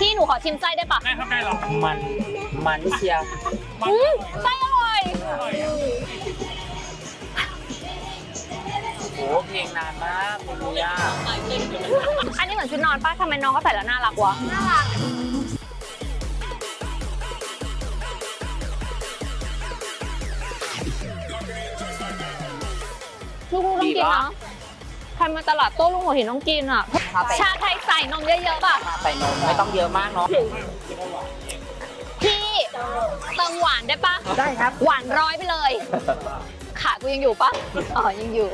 พี่หนูขอชิมไส้ได้ปะได้ครับได้หรอมันมันเชียวอืมไส้อร่อย อร่อยอะโอ้เพลงนานมากคุณลุย่าอันนี้เหมือนชุดนอนป้าทำไมน้องเขาใส่แล้วน่ารักวะ น่ารักลูกๆต้องกินนะใครมาตลาดโต้รุ่งหัวหินต้องกินอะชาไทยใส่นมเยอะๆป่ะใส่นมไม่ต้องเยอะมากเนาะ พี่เติมหวานได้ปะได้ครับ หวานร้อยไปเลย ขากูยังอยู่ปะอ๋อ ยังอยู่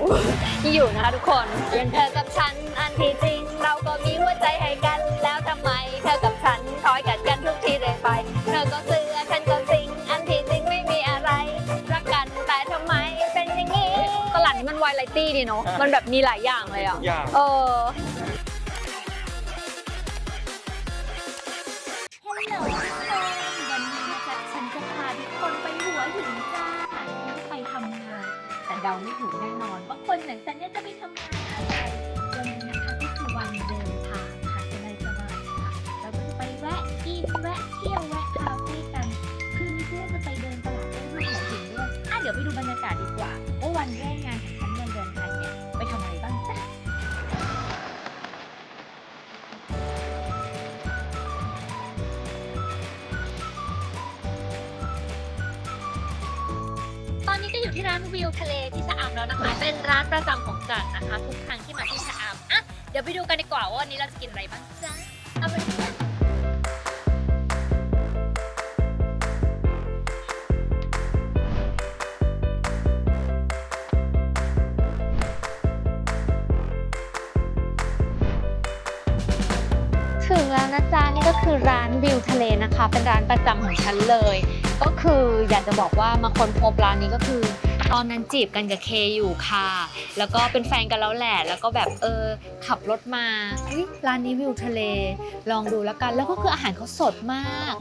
ยังอยู่นะคะทุกคนเป็นเธอกับฉัน อันที่จริง เราก็มีหัวใจให้กัน แล้วทำไม เธอกับฉันคอยกัดกันทุกทีเลยไป เธอก็เสือ ตี้ดีเนาะ มันแบบมีหลายอย่างเลยอะ อย่าง เออ ฮัลโหลทุกคนวันนี้นะคะฉันจะพาทุกคนไปหัวหินจ้าไปทำงาน แต่เดาไม่ถูกแน่นอนว่าคนอย่างฉันเนี่ยจะไปทำงานอะไรวันนี้นะคะก็คือวันเดินทางค่ะสบายสบายๆค่ะเราก็จะไปแวะกินแวะเที่ยวแวะคาเฟ่กัน คืนนี้เพื่อนจะไปเดินตลาดด้วยหัวหินด้วยอะเดี๋ยวไปดูบรรยากาศดีกว่าว่าวันแรกงานของฉันวัน อนนี้ก็อยู่ที่ร้านวิวทะเลที่ชะอำแล้วนะคะ เป็นร้านประจำของจันนะคะ ทุกครั้งที่มาที่ชะอำอะเดี๋ยวไปดูกันดีกว่าว่าวันนี้เราจะกินอะไรบ้างจ้าเอาไปดูกันถึงแล้วนะจ๊ะนี่ก็คือร้านวิวทะเลนะคะ เป็นร้านประจำของฉันเลย ก็คืออยากจะบอกว่ามาคนพบร้านนี้ก็คือ ตอนนั้นจีบกันกับเคอยู่ค่ะ แล้วก็เป็นแฟนกันแล้วแหละ แล้วก็แบบเออขับรถมาเฮ้ยร้านนี้วิวทะเล ลองดูแล้วกัน แล้วก็คืออาหารเขาสดมาก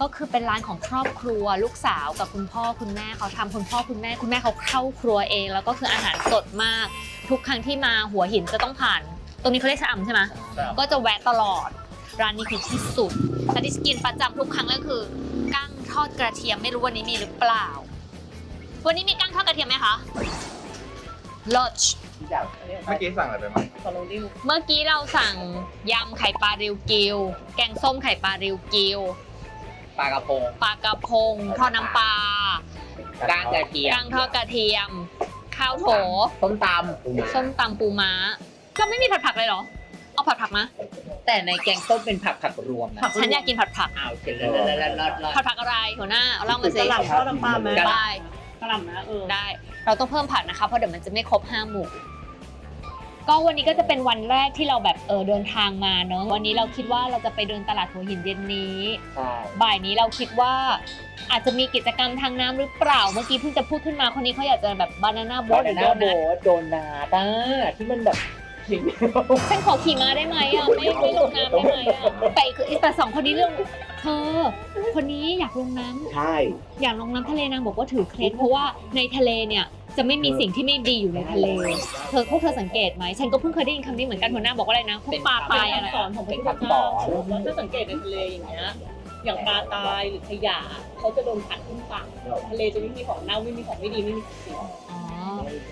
ก็คือเป็นร้านของครอบครัว ลูกสาวกับคุณพ่อคุณแม่เขาทำคุณพ่อคุณแม่คุณแม่เขาเข้าครัวเอง แล้วก็คืออาหารสดมาก ทุกครั้งที่มาหัวหินจะต้องผ่าน ตรงนี้เขาเรียกชะอำใช่ไหมก็จะแวะตลอดร้านนี้คือที่สุดแต่ที่กินประจำทุกครั้งก็คือกั้งท อดกระเทียมไม่รู้วันนี้มีหรือเปล่า วันนี้มีกั้งทอดกระเทียมไหมคะลดเมื่อกี้สั่งอะไรไปมั้งเมื่อกี้เราสั่งยำไข่ปลาริวกิว แกงส้มไข่ปลาริวกิว ปลากระพง ปลากระพงทอดน้ำปลาก้างกระเทียมกั้งทอดกระเทียม ข้าวโถ ส้มตส้มตำปูม้าเราไม่มีผัดผักเลยเหรอ เอาผัดผักมาำแต่ในแกงส้มเป็นผักผักรวมนะฉันอยากกินผัดผักอ้าวเสร็จแล้วแล้วแล้วแล้วแล้วผัดผักอะไรหัวหน้าเอาเล่ามาสิกะหล่ำทอดน้ำปลาไหมได้กระหล่ำนะเออได้ เราต้องเพิ่มผักนะคะเพราะเดี๋ยวมันจะไม่ครบห้าหมู่ก็วันนี้ก็จะเป็นวันแรกที่เราแบบเออเดินทางมาเนอะวันนี้เราคิดว่าเราจะไปเดินตลาดหัวหินเย็นนี้ใช่บ่ายนี้เราคิดว่าอาจจะมีกิจกรรมทางน้ำหรือเปล่าเมื่อกี้เพิ่งจะพูดขึ้นมาคนนี้เขาอยากจะแบบบานาน่าโบ๊ทหรือโดโดนัทโดนาต้าที่มันแบบ สิ่งเดียวฉันขอขี่ม้าได้ไหมอะไม่ไม่ลงน้ำได้ไหมอะแต่อีกแต่สองคนนี้เรื่องเธอ คนนี้อยากลงน้ำใช่ อยากลงน้ำทะเลนางบอกว่าถือเคล็ดเพราะว่าในทะเลเนี่ยจะไม่มีสิ่งที่ไม่ดีอยู่ในทะเล เธอพวกเธอสังเกตไหมฉันก็เพิ่งเคยได้ยินคำนี้เหมือนกันหัวหน้าบอกว่าอะไรนะพวกปลาตายอะไร สอนของพระพุทธเจ้าว่าถ้าสังเกตในทะเลอย่างเงี้ย อย่างปลาตายหรือขยะเขาจะโดนขัดขึ้นฝั่งทะเลจะไม่มีของเน่าไม่มีของไม่ดีไม่มีสิ่งอ๋อ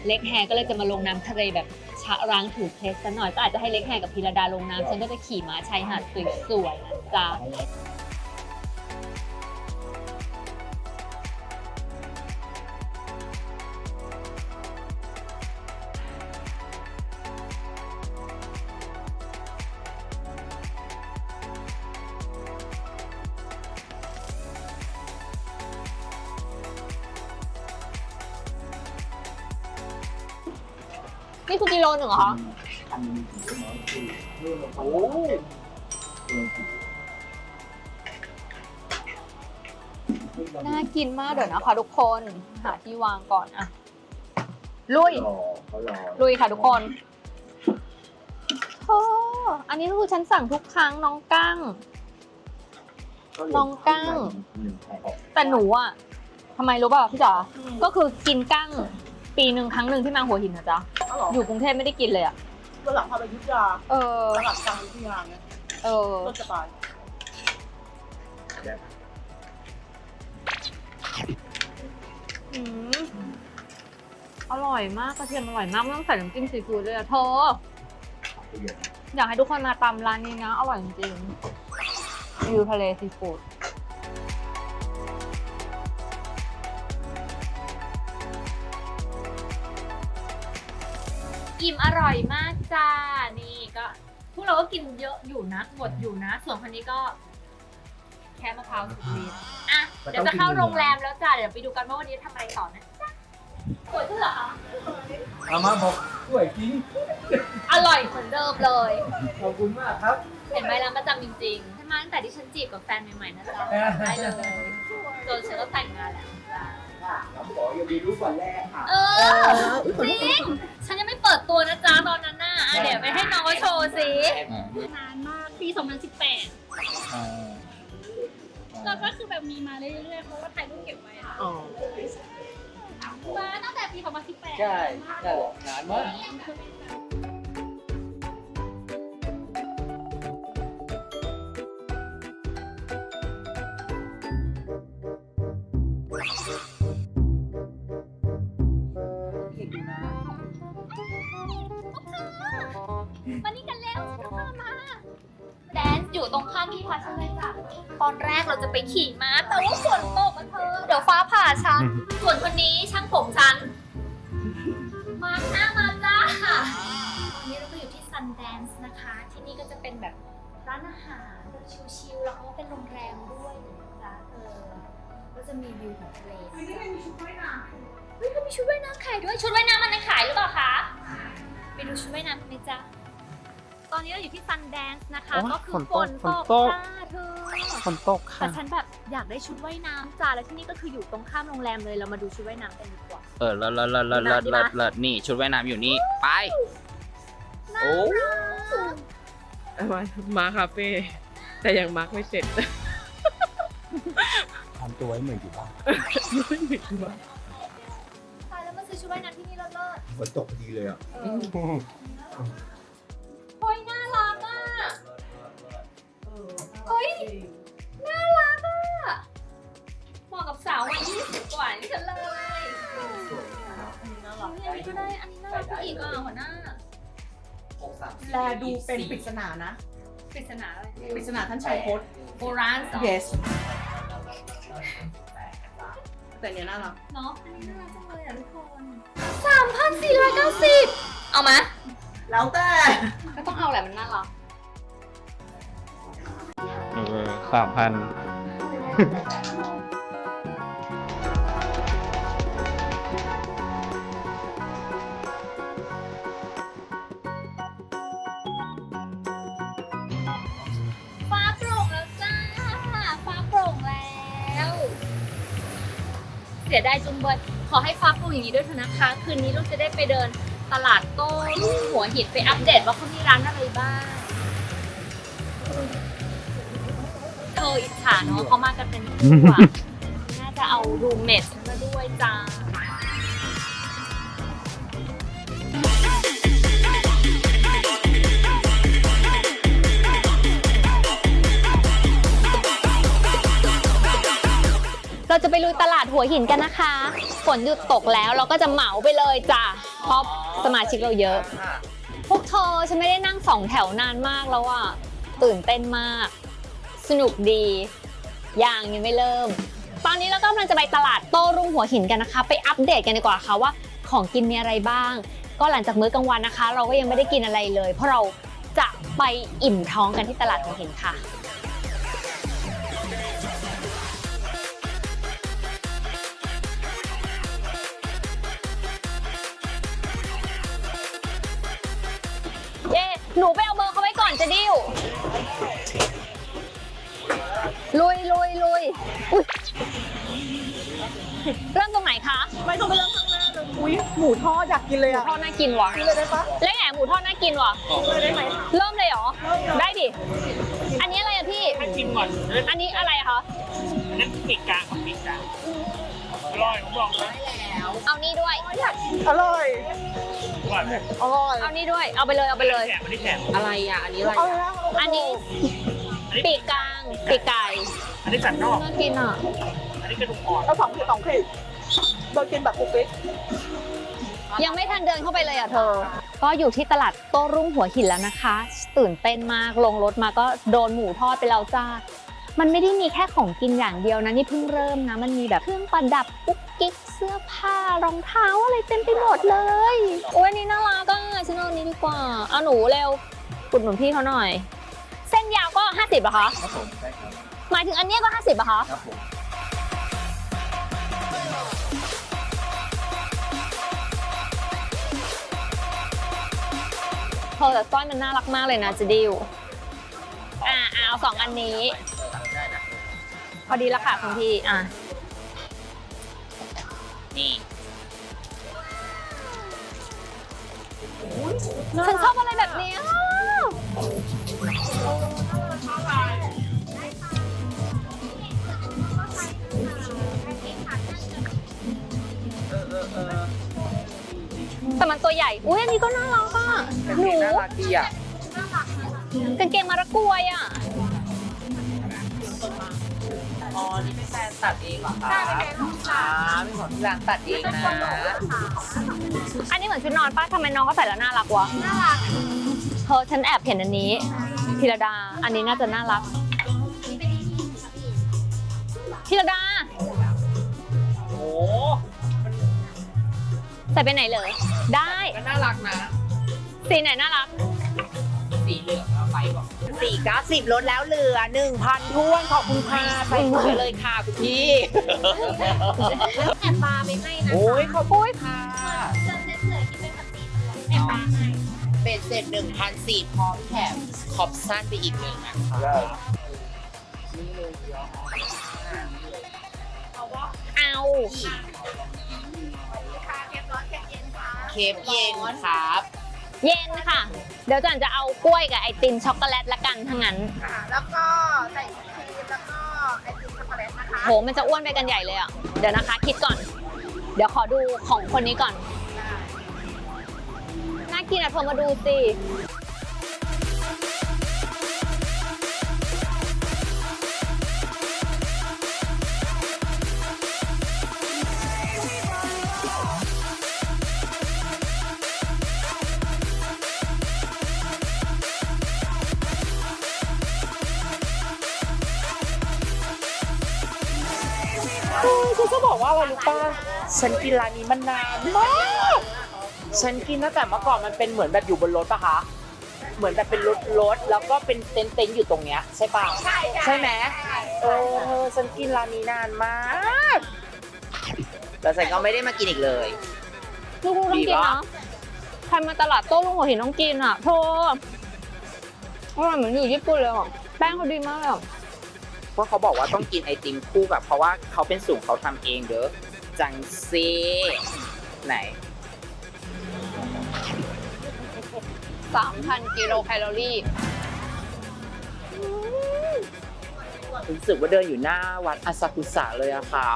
เล็กแฮร์ก็เลยจะมาลงน้ำทะเลแบบชะร้างถูเคล็ดซะหน่อยก็อาจจะให้เล็กแฮร์กับพีระดาลงน้ำฉันก็จะขี่ม้าชายหาดสวยๆนะจ๊ะ นี่คือกิโลหนึ่งเหรอคะโอ้น่ากินมากเดี๋ยวนะคะทุกคน หาที่วางก่อนอะลุยเขารอลุยค่ะทุกคนโอ้อันนี้ก็คือฉันสั่งทุกครั้งน้องกั้ง น้องกั้ง แต่หนูอะทำไมรู้ป่ะพี่จ๋าก็คือกินกั้ง ปีหนึ่งครั้งหนึ่งที่มาหัวหินนะจ๊ะอ๋อเหรออยู่กรุงเทพไม่ได้กินเลยอะวันหลังพาไปยุทธยาเออตลาดกลางยุทธยาไงเออก็จะไปอืมอร่อยมากกระเทียมอร่อยมากไม่ต้องใส่น้ำจิ้มซีฟู้ดเลยอะเธออยากให้ทุกคนมาตามร้านนี้นะ อร่อยจริงๆวิวทะเลซีฟู้ด อิ่มอร่อยมากจ้า นี่ก็พวกเราก็กินเยอะอยู่นะหมดอยู่นะ ส่วนคนนี้ก็ แค่มะพร้าวสุดฤทธิ์อะ เดี๋ยวจะเข้าโรงแรมแล้วจ้า เดี๋ยวไปดูกันว่าวันนี้ทำอะไรต่อนะจ๊ะสวยขึ้นเหรอคะอามาบอกสวยจริง อร่อยเหมือนเดิมเลย ขอบคุณมากครับ เห็นไหมร้านประจำจริงๆใช่ไหมตั้งแต่ที่ฉันจีบกับแฟนใหม่ๆนะจ๊ะได้เลยจนฉันก็แต่งงานแล้ว จ้ะเราขออยู่ดีรู้ก่อนแรกค่ะ เออจริง ฉันยังไม่เปิดตัวนะจ๊ะตอนนั้นน่ะอะเดี๋ยวไปให้น้องเขาโชว์สินานมากปี2018แล้วก็คือแบบมีมาเรื่อยๆเพราะว่าถ่ายรูปเก็บไว้อะอ๋อมาตั้งแต่ปี2018ใช่ใช่นานมากม อยู่ตรงข้ามที่พักฉันเลยจ้ะตอนแรกเราจะไปขี่ม้าแต่ว่าฝนตกอะเธอเดี๋ยวฟ้าผ่าฉัน ส่วนคนนี้ช่างผมฉัน มาหน้ามาจ้าวันนี้เราก็อยู่ที่ Sundance นะคะ ที่นี่ก็จะเป็นแบบร้านอาหารแบบชิลๆแล้วก็เป็นโรงแรมด้วยนะจ๊ะเออก็จะมีวิวของทะเลเฮ้ยก็มีชุดว่ายน้ำขายด้วยชุดว่ายน้ำมันยังขายหรือเปล่าคะไปดูชุดว่ายน้ำกันไหมจ๊ะ ตอนนี้เราอยู่ที่ Sundance นะคะ โอ้ยก็คือฝนฝตกนฝตนกตก จ้าเธอ ฝนตกแต่ค่ะ ฉันแบบอยากได้ชุดว่ายน้ำจ้าแล้วที่นี่ก็คืออยู่ตรงข้ามโรงแรมเลยเรามาดูชุดว่ายน้ำกันดีกว่า เออเลิศเลิศเลิศเลิศเลิศเลิศเลิศนี่ชุดว่ายน้ำอยู่นี่ ไป โอ้มามาคาเฟ่แต่ยังมาร์กไม่เสร็จ ทำตัวให้เหมือนอยู่บ้านตายแล้วมาซื้อชุดว่ายน้ำที่นี่เลิศฝนตกพอดีเลยอะๆเออ เฮ้ย น่ารักอะ เหมาะกับสาววัย20กว่านี่ฉันเลยอันนี้น่ารักอันนี้ก็ได้ อันนี้น่ารักผู้หญิงอะหัวหน้าแลดูเป็นปริศนานะ ปริศนาอะไร ปริศนาท่านชายพจน์ โบราณสอง yes แต่เนี้ยน่ารักเนาะ อันนี้น่ารักจังเลยอะทุกคนสามพันสี่ร้อยเก้าสิบเอามาแล้วแต่ ก็ต้องเอาแหละมันน่ารักเออสามพันฟ้าโปร่งแล้วจ้า ฟ้าโปร่งแล้ว เสียดายจุงเบิร์ดขอให้ฟ้าโปร่งอย่างนี้ด้วยเถอะนะคะ คืนนี้ลูกจะได้ไปเดินตลาดโต้รุ่งหัวหินไปอัปเดตว่าเขามีร้านอะไรบ้าง ออิจฉาเนาะเขามากันเป็นคู่อะน่าจะเอารูมเมทฉันมาด้วยจ้า เราจะไปลุยตลาดหัวหินกันนะคะ ฝนหยุดตกแล้วเราก็จะเหมาไปเลยจ้ะเพราะสมาชิกเราเยอะ พวกเธอฉันไม่ได้นั่งสองแถวนานมากแล้วอะตื่นเต้นมาก สนุกดียังยังไม่เริ่ม ตอนนี้เราก็กำลังจะไปตลาดโต้รุ่งหัวหินกันนะคะ ไปอัปเดตกันดีกว่าค่ะว่าของกินมีอะไรบ้าง ก็หลังจากมื้อกลางวันนะคะ เราก็ยังไม่ได้กินอะไรเลย เพราะเราจะไปอิ่มท้องกันที่ตลาดหัวหินค่ะเยหนูไปเอาเบอร์เขาไว้ก่อนจะดิ้ว ลุยลุยลุยอุ้ยเริ่มตรงไหนคะไม่ต้องไปเริ่มข้างหน้าเลยอุ้ยหมูทอดอยากกินเลยหมูอะทอดน่ากินว่ะกินเลยได้ปะแล้วไงหมูทอดน่ากินว่ะกินเลยได้ไหมเริ่มเลยเหรอ ได้ดิ อันนี้อะไรอะพี่ ให้ชิมก่อนอันนี้อะไรอะคะอันนั้นปีกกลางของปีกกลางอร่อยผมบอกเลยเอานี่ด้วย อร่อย อร่อยเลยอร่อย เอานี่ด้วย เอาไปเลยเอาไปเลยแถมไม่ได้แถมอะไรอะ อันนี้อะไรอันนี้ ปีกกลางปีกไก่อันนี้สันนอก น่ากินอะอันนี้กระดูกอ่อนเอาสองขีดสองขีดโดยกินแบบปุ๊กปิ๊กยังไม่ทันเดินเข้าไปเลยอะเธอ ก็อยู่ที่ตลาดโต้รุ่งหัวหินแล้วนะคะ ตื่นเต้นมากลงรถมาก็โดนหมูทอดไปแล้วจ้า มันไม่ได้มีแค่ของกินอย่างเดียวนะนี่เพิ่งเริ่มนะ มันมีแบบเครื่องประดับปุ๊กกิ๊กเสื้อผ้ารองเท้าอะไรเต็มไปหมดเลยโอ้ยอันนี่น่ารักอะฉันเอาอันนี้ดีกว่าเอาหนูเร็วอุดหนุนพี่เขาหน่อยเส้นยาวก็ 50เหรอคะครับผมใช่ครับหมายถึงอันเนี้ยก็ 50เหรอคะครับผมเธอแต่สร้อยมันน่ารักมากเลยนะจะดิวอ่าอ่าเอาสองอันนี้พอดีละค่ะคุณพี่อะนี่ฉันชอบอะไรแบบเนี้ย แต่มันตัวใหญ่ อุ้ยอันนี้ก็น่ารักอะหนูน่ารักดีอะกางเกงมาระกวยอะอ๋อ นี่เป็นแฟนตัดเองเหรอคะใช่เป็นของร้านเป็นของที่ร้านตัดเองนะ อันนี้เหมือนชุดนอนป้าทำไมน้องเขาใส่แล้วน่ารักวะ น่ารักเธอฉันแอบเห็นอันนี้พิรดา อันนี้น่าจะน่ารักพิรดา โอ้ ใส่ไปไหนเลย ได้ก็น่ารักนะ สีไหนน่ารัก สีเหลืองเอาไปก่อนสี่เก้าสิบลดแล้วเหลือหนึ่งพันท้วนขอบคุณค่ะใส่ถุงไปเลยค่ะคุณพี่แอบปลาไปให้นะโอ้ยขอบคุณค่ะเจอเซ็ตเลยคิดเป็นปฏิแอบปลาให้เป็นเสร็จหนึ่งพันสี่พร้อมแถมขอบสั้นไปอีกหนึ่งนะคะเอา เคฟเย็นครับ เย็นค่ะ เดี๋ยวจันจะเอากล้วยกับไอติมช็อกโกแลตละกันทั้งนั้นแล้วก็ใส่ครีมแล้วก็ไอติมช็อกโกแลตนะคะโหมันจะอ้วนไปกันใหญ่เลยอะเดี๋ยวนะคะ คิดก่อน เดี๋ยวขอดูของคนนี้ก่อน น่ากินอะเธอมาดูสิ ฉันกินร้านนี้มานานมากฉันกินตั้งแต่เมื่อก่อนมันเป็นเหมือนแบบอยู่บนรถปะคะ เหมือนแบบเป็นรถรถแล้วก็เป็นเต็นท์เต็นท์อยู่ตรงเนี้ยใช่ปะใช่ใช่ไหมเออเธอฉันกินร้านนี้นานมากแล้วฉันก็ไม่ได้มากินอีกเลย ลูกๆต้องกินดีปะนะใครมาตลาดโต้รุ่งหัวหินต้องกินอะโทอร่อยเหมือนอยู่ญี่ปุ่นเลยอะแป้งเขาดีมากเลยอะ เพราะเขาบอกว่าต้องกินไอติมคู่กับเพราะว่าเขาเป็นสูงเขาทำเองเด้อ จังซีไหน 3,000 กิโลแคลอรี่ รู้สึกว่าเดินอยู่หน้าวัดอาซากุสะเลยอะค่ะ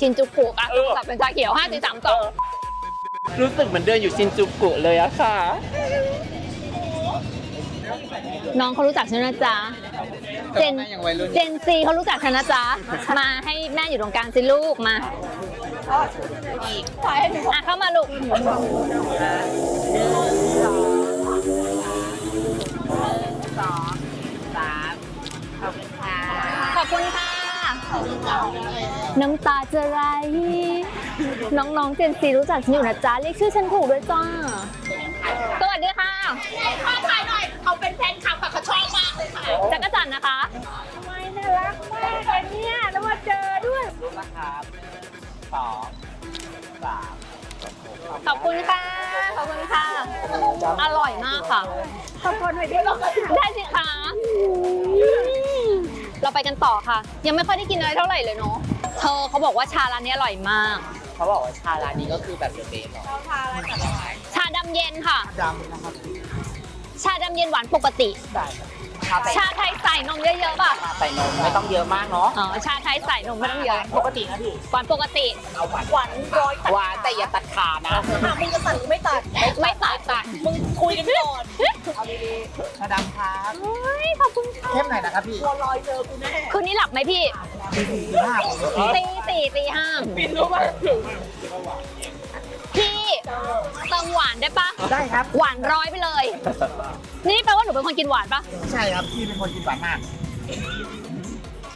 ชินจูกุอะตัดเป็นชาเขียว5 4 3 2รู้สึกเหมือนเดินอยู่ชินจูกุเลยอะค่ะ น้องเขารู้จักฉันนะจ๊ะเจนเจนซีเขารู้จักฉันนะจ๊ะ มาให้แม่อยู่ตรงกลางสิลูกมาอะเข้ามาลูกขอบคุณค่ะ น้ำตาจะไหลน้องๆ เจนซีรู้จักฉันอยู่นะจ๊ะ เรียกชื่อฉันถูกด้วยจ้า สวัสดีค่ะ ขอถ่ายหน่อย เขาเป็นแฟนคลับค่ะเขาชอบมากเลยค่ะ จักรจันทร์นะคะทำไมน่ารักมากเลยเนี่ยแล้วมาเจอด้วยรูปนะครับสองสามขอบคุณค่ะ ขอบคุณค่ะ อร่อยมากค่ะ ขอบคุณหน่อยดิได้สิคะเราไปกันต่อค่ะ ยังไม่ค่อยได้กินอะไรเท่าไหร่เลยเนาะ เธอเขาบอกว่าชาร้านนี้อร่อยมาก เขาบอกว่าชาร้านนี้ก็คือแบบเดอะเบสเหรอชาดำเย็นค่ะดำนะครับ ชาดำเย็นหวานปกติได้ครับ ชาใส่ชาไทยใส่นมเยอะๆป่ะชาใส่นมไม่ต้องเยอะมากเนาะอ๋อชาไทยใส่นมไม่ต้องเยอะปกตินะพี่หวานปกติเอาหวานหวานร้อยหวานแต่อย่าตัดขานะถามมึงจะตัดหรือไม่ตัดไม่ตัดตัดมึงคุยกันก่อนเอาชาดำครับเฮ้ยขอบคุณค่ะเข้มหน่อยนะครับพี่ตัวลอยเจอกูแน่คืนนี้หลับไหมพี่สี่สี่ห้าผมตีสี่ตีห้าปินรู้ป่ะพี่ เติมหวานได้ปะได้ครับ หวานร้อยไปเลย นี่แปลว่าหนูเป็นคนกินหวานปะใช่ครับพี่เป็นคนกินหวานมาก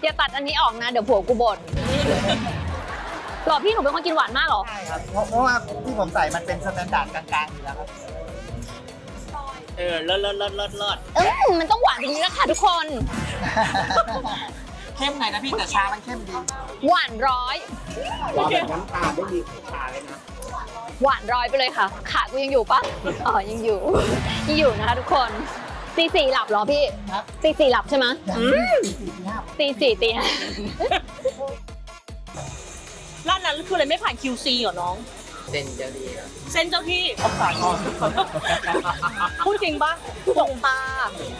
อย่าตัดอันนี้ออกนะ เดี๋ยวผัวกูบ่นหรอพี่หนูเป็นคนกินหวานมากเหรอ ใช่ครับเพราะเพราะว่าที่ผมใส่มันเป็นสแตนดาร์ดกลางๆอยู่แล้วครับ เออเลิศเลิศเลิศเลิศเลิศเออมันต้องหวานจริงๆนะคะทุกคน เข้มหน่อยนะพี่แต่ชามันเข้มดี หวานร้อยรอแบบน้ำตาลไม่มีชาเลยนะ หวานร้อยไปเลยค่ะ ขากูยังอยู่ปะอ๋อ ยังอยู่ ยังอยู่นะคะทุกคนตีสี่หลับเหรอพี่ครับตีสี่หลับใช่ไหมสี่สี่ห้าตีสี่ตีห้าร้านนั้นคืออะไรไม่ผ่าน QC เหรอน้องเซนเจอรี่ครับเส้นเจ้าที่พูดจริงปะตกตา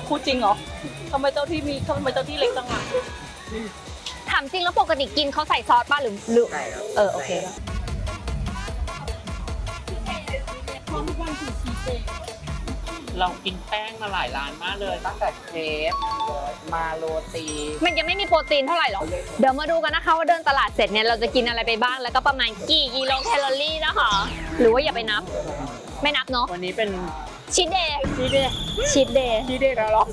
พูดจริงเหรอทำไมเจ้าที่มีทำไมเจ้าที่เล็กจังอะถามจริงแล้วปกติกินเขาใส่ซอสป่ะหรือหรือใช่ครับเออโอเค เรากินแป้งมาหลายร้านมากเลย ตั้งแต่เครปมาโรตีมันยังไม่มีโปรตีนเท่าไหร่หรอก เดี๋ยวมาดูกันนะคะว่าเดินตลาดเสร็จเนี่ยเราจะกินอะไรไปบ้าง แล้วก็ประมาณกี่กิโลแคลอรี่นะคะ หรือว่าอย่าไปนับ ไม่นับเนาะ วันนี้เป็นชีทเดย์ชีทเดย์ชีทเดย์ที่ได้แล้วหรอ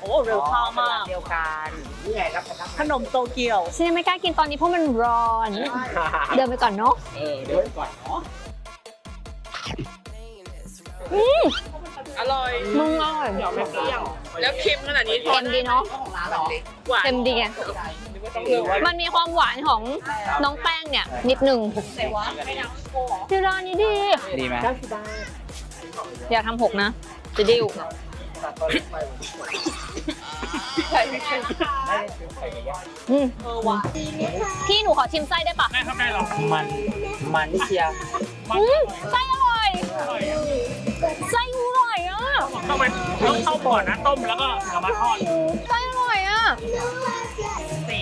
โอ้เร็วข้าวมากเดียวกันนี่ไงครับครับขนมโตเกียวฉันยังไม่กล้ากินตอนนี้เพราะมันร้อน เดินไปก่อนเนาะ เออ เดี๋ยวก่อนเนาะ อืมอร่อยมึงอร่อยไม่เปรี้ยวแล้วเค็มขนาดนี้เค็มดีเนาะหวานเค็มดีไงมันมีความหวานของน้องแป้งเนี่ย นิดนึงที่ร้านนี้ดี ดีไหมอย่าทำหกนะ จะดิ้วอืมเออหวานพี่หนูขอชิมไส้ได้ปะมันมันเชียร์อืมไส้อร่อย ก่อนนะต้มแล้วก็เอามาทอดไส้อร่อยอะ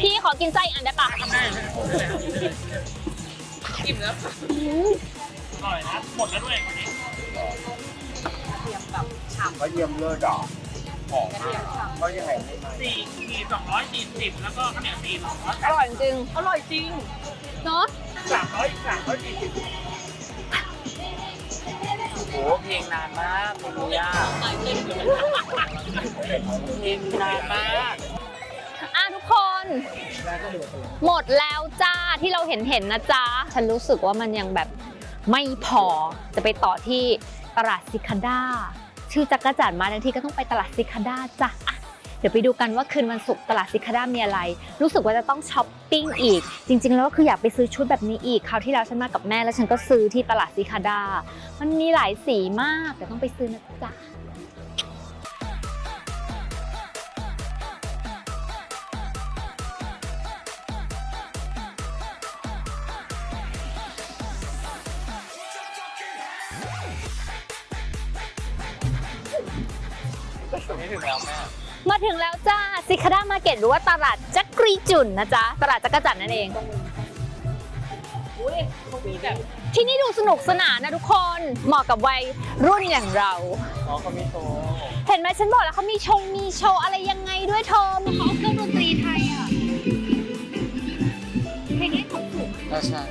พี่ขอกินไส้อีกอันได้ปะอิ่มแล้วอร่อยนะหมดแล้วด้วยวันนี้เขาเยี่ยมเลิศดอกหอมมากเขายังไงไม่มาสี่สี่สองร้อยสี่สิบแล้วก็ข้าวเหนียวสี่สองร้อยอร่อยจริงอร่อยจริงเนาะสามร้อยสามร้อยสี่สิบโอ้โหเพลงนานมากเพลงนี้ยากเพลงนานมากอะทุกคน หมดแล้วจ้าที่เราเห็นเห็นนะจ๊ะฉันรู้สึกว่ามันยังแบบไม่พอจะไปต่อที่ตลาดซิคาด้าชื่อจักรจันทร์มาทันทีก็ต้องไปตลาดซิคาด้าจ้ะะ ดี๋ยวไปดูกันว่าคืนวันศุกร์ตลาดซิคาด้ามีอะไร รู้สึกว่าจะต้องช้อปปิ้งอีก จริง ๆ แล้วก็คืออยากไปซื้อชุดแบบนี้อีก คราวที่แล้วฉันมากับแม่แล้วฉันก็ซื้อที่ตลาดซิคาด้ามันมีหลายสีมากแต่ต้องไปซื้อนะจ๊ะ มาถึงแล้วจ้าซิคาด้ามาเก็ตหรือว่าตลาดจักรีจุนนะจ๊ะ ตลาดจักรจันทร์นั่นเองอุ้ยเขามีแบบที่นี่ดูสนุกสนานนะทุกคนเหมาะกับวัยรุ่นอย่างเราอ๋อเขามีโชว์เห็นไหมฉันบอกแล้วเขามีชงมีโชว์อะไรยังไงด้วยเธอเขาเอาเครื่องดนตรีไทยอะเพลงนี้ของถูกก็ใช่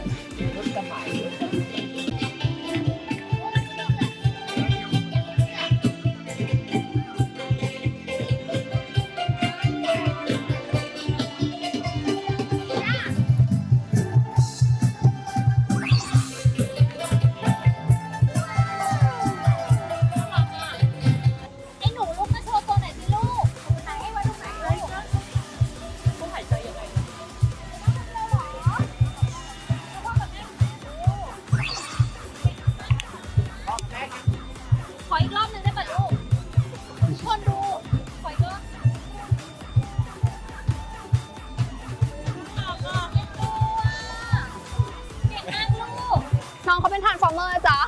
องเขาเป็นทานฟอร์เมอร์จ้ะ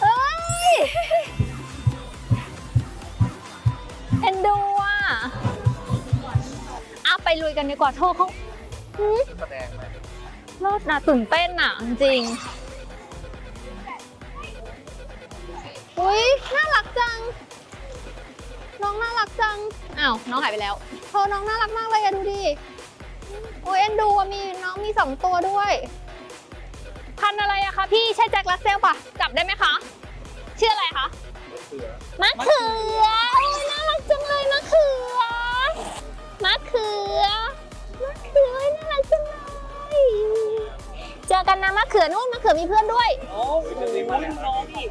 เฮ้ยเอ็นดูอะอะไปลุยกันดีกว่าโทษเขาหืมแดเลิศนะตื่นเต้นอะ จริงอุ้ยน่ารักจัง น้องน่ารักจัง อ้าว น้องหายไปแล้วเธอน้องน่ารักมากเลยอะดูดิ อ้ยเอ็นดูอะมีน้องมีสองตัวด้วย พันธุ์อะไรอะคะพี่ใช่แจ็คลัสเซลปะจับได้ไหมคะชื่ออะไรคะมะเขือโอ้ยน่ารักจังเลยมะเขือมะเขือมะเขือน่ารักจังเลยเจอกันนะมะเขือนู่นมะเขือมีเพื่อนด้วย โอ้โหน้องอีก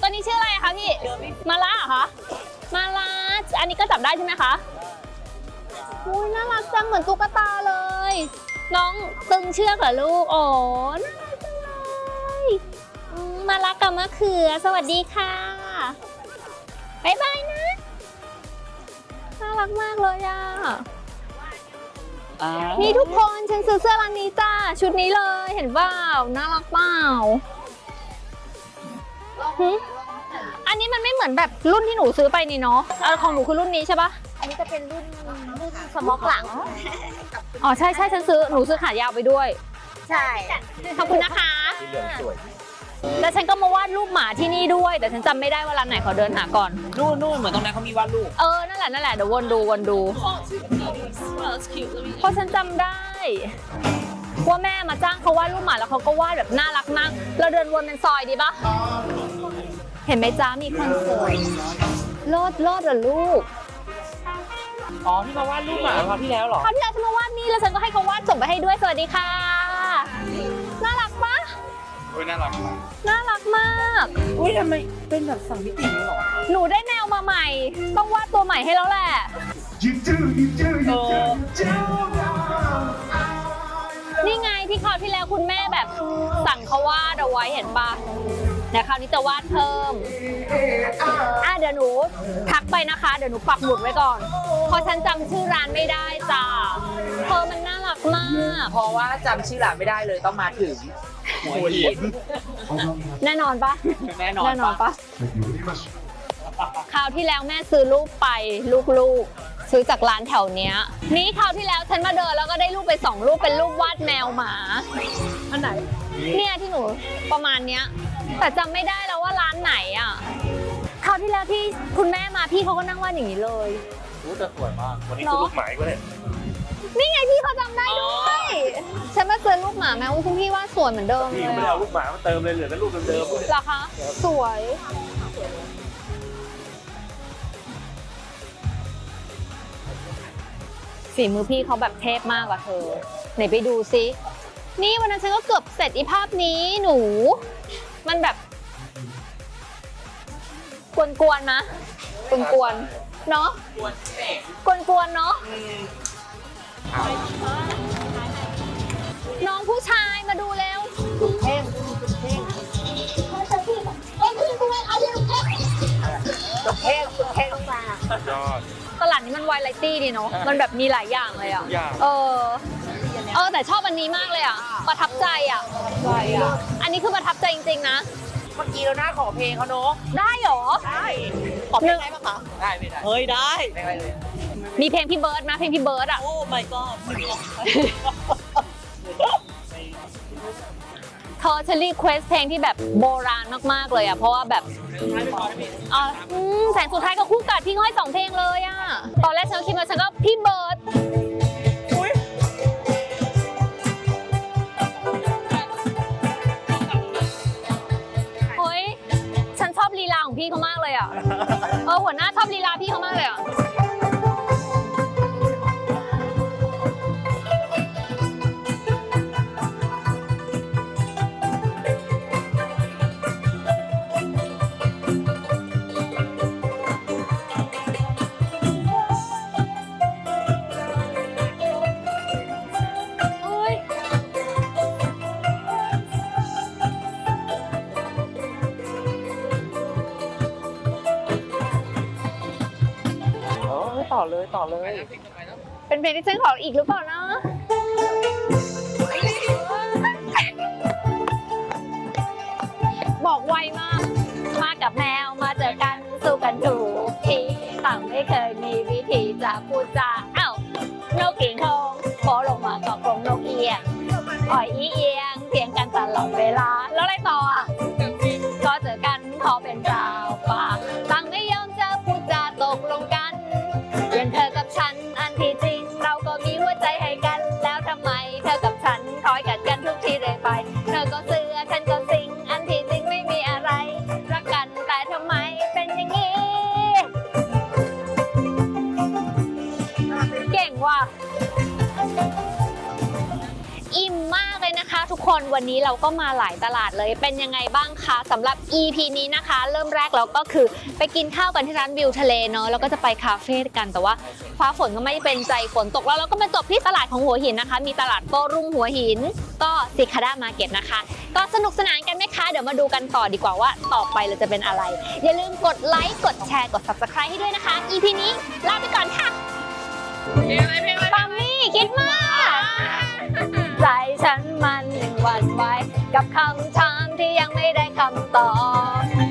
ตัวนี้ชื่ออะไรอะคะพี่มาลาเหรอคะมาลาอันนี้ก็จับได้ใช่ไหมคะ อุ้ยน่ารักจังเหมือนตุ๊กตาเลย น้องตึงเชือกเหรอลูกโอ้น่ารักจังเลยอืมมารักกับมะเขือ สวัสดีค่ะบ๊ายบายนะ น่ารักมากเลยอะ นี่ทุกคนฉันซื้อเสื้อร้านนี้จ้า ชุดนี้เลยเห็นเปล่า น่ารักเปล่าหึอันนี้มันไม่เหมือนแบบรุ่นที่หนูซื้อไปนี่เนาะเออของหนูคือรุ่นนี้ใช่ปะ อันนี้จะเป็นรุ่นรุ่นสมอกหลัง อ๋อใช่ใช่ฉันซื้อหนูซื้อขายาวไปด้วย ใช่ขอบคุณนะคะ สีเหลืองสวย แล้วฉันก็มาวาดรูปหมาที่นี่ด้วย แต่ฉันจำไม่ได้ว่าร้านไหนขอเดินหาก่อน นู่นนู่นเหมือนตรงนั้นเขามีวาดรูปเออ นั่นแหละนั่นแหละเดี๋ยววนดูวนดูเพราะฉันจำได้ ว่าแม่มาจ้างเขาวาดรูปหมาแล้วเขาก็วาดแบบน่ารักมาก เราเดินวนเป็นซอยดีปะเห็นไหมจ้ามีคนสวยโลดโลดเหรอลูก อ๋อที่มาวาดรูปหมาคราวที่แล้วเหรอ คราวที่แล้วฉันมาวาดนี่แล้วฉันก็ให้เขาวาดส่งไปให้ด้วยสวัสดีค่ะ น่ารักปะโอ้ยน่ารักมากน่ารักมาก อุ้ยทำไมเป็นแบบสั่งมิตินี้เหรอ หนูได้แนวมาใหม่ ต้องวาดตัวใหม่ให้แล้วแหละเออนี่ไงที่คราวที่แล้วคุณแม่แบบสั่งเขาวาดเอาไว้เห็นปะ เดี๋ยวคราวนี้จะวาดเพิ่ม อะเดี๋ยวหนูทักไปนะคะ เดี๋ยวหนูปักหมุดไว้ก่อน เพราะฉันจำชื่อร้านไม่ได้จ้าเธอมันน่ารักมาก เพราะว่าจำชื่อร้านไม่ได้เลยต้องมาถึงหัวหินแน่นอนปะแน่นอนแน่นอนปะคราวที่แล้วแม่ซื้อรูปไปลูกๆ ซื้อจากร้านแถวเนี้ย นี่คราวที่แล้วฉันมาเดินแล้วก็ได้รูปไปสองรูปเป็นรูปวาดแมวหมา อันไหน เนี่ยที่หนูประมาณเนี้ย แต่จำไม่ได้แล้วว่าร้านไหนอะคราวที่แล้วที่คุณแม่มาพี่เขาก็นั่งวาดอย่างนี้เลย รู้แต่สวยมาก วันนี้คือลูกหมายก็เลยนี่ไงพี่เขาจำได้ด้วยฉันมาเจอรูปหมาแมวคุณพี่ว่าสวยเหมือนเดิมเลพี่ยไม่ได้อะเอาลูกหมามาเติมเลยเหลือแต่ลูกเดิมๆเหรอคะ สวย ฝีมือพี่เขาแบบเทพมากกว่าเธอ ไหนไปดูซิ นี่วันนั้นฉันก็เกือบเสร็จอีภาพนี้หนู มันแบบ กวนๆนะกวนๆเนาะกวนๆเนาะน้องผู้ชายมาดูแล้วเท่เท่มากยอด ตลาดนี้มันวายไลตี้ดีเนาะ มันแบบมีหลายอย่างเลยอะอย่าง เออ เออแต่ชอบอันนี้มากเลยอะ ประทับใจอะ ใช่อะอันนี้คือประทับใจจริง ๆ นะ เมื่อกี้เราหน้าขอเพลงเขาเนอะได้เหรอได้ขอเพลงได้ปะคะได้ไม่ได้เฮ้ยได้ ไม่ได้เลยมีเพลงพี่เบิร์ดไหมเพลงพี่เบิร์ดอะ โอ้ my god เธอฉันรีเควสเพลงที่แบบโบราณมากๆเลยอะ เพราะว่าแบบอะอืมแสงสุดท้ายก็คู่กัดพี่ง้อยสองเพลงเลยอะ ตอนแรกฉันก็คิดว่าฉันก็พี่เบิร์ด พี่เขามากเลยอะ เออหัวหน้าชอบลีลาพี่เขามากเลยอะ เออต่อเลยต่อเลย เป็นเพลงที่ฉันขออีกหรือเปล่านะบอกไวมาก มากับแมวมาเจอกันสู้กันถูกทีต่างไม่เคยมีวิธีจะพูดจาเอ้านกกิ่งทองพอลงมากับกรงนกเอียงอ่อยอีเอียงเถียงกันตลอดเวลา แล้วอะไรต่ออะ คนวันนี้เราก็มาหลายตลาดเลยเป็นยังไงบ้างคะสำหรับ EP นี้นะคะ เริ่มแรกเราก็คือไปกินข้าวกันที่ร้านวิวทะเลเนาะแล้วก็จะไปคาเฟ่กันแต่ว่าฟ้าฝนก็ไม่เป็นใจฝนตกแล้วเราก็มาจบที่ตลาดของหัวหินนะคะ มีตลาดโต้รุ่งหัวหิน ก็ซิคาด้ามาเก็ตนะคะ ก็สนุกสนานกันไหมคะ เดี๋ยวมาดูกันต่อดีกว่าว่าต่อไปเราจะเป็นอะไร อย่าลืมกดไลค์กดแชร์กด subscribe ให้ด้วยนะคะ EP นี้ลาไปก่อนค่ะปามี่คิดมาก ใจฉันมันหวั่นไหวกับคำถามที่ยังไม่ได้คำตอบ